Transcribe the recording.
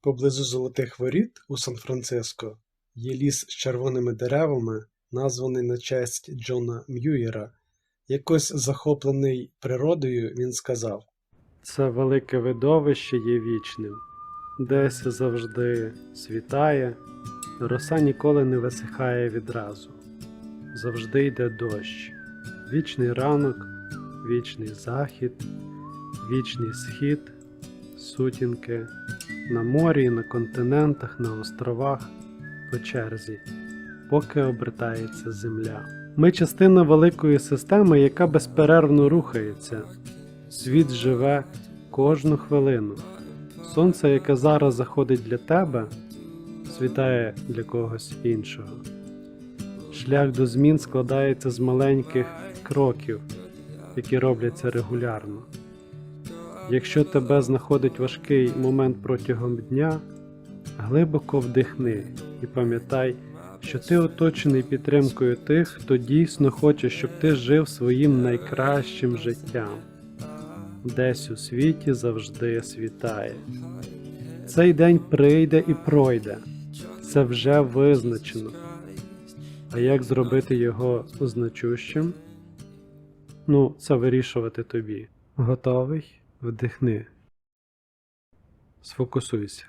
Поблизу Золотих Воріт у Сан-Франциско є ліс з червоними деревами, названий на честь Джона М'юєра. Якось захоплений природою, він сказав: Це велике видовище є вічним, десь завжди світає, роса ніколи не висихає відразу. Завжди йде дощ, вічний ранок, вічний захід, вічний схід, сутінки на морі, на континентах, на островах, по черзі, поки обертається земля. Ми частина великої системи, яка безперервно рухається. Світ живе кожну хвилину. Сонце, яке зараз заходить для тебе, світає для когось іншого. Шлях до змін складається з маленьких кроків, які робляться регулярно. Якщо тебе знаходить важкий момент протягом дня, глибоко вдихни і пам'ятай, що ти оточений підтримкою тих, хто дійсно хоче, щоб ти жив своїм найкращим життям десь у світі завжди світає. Цей день прийде і пройде, це вже визначено. А як зробити його значущим? Ну, це вирішувати тобі. Готовий? Вдихни. Сфокусуйся.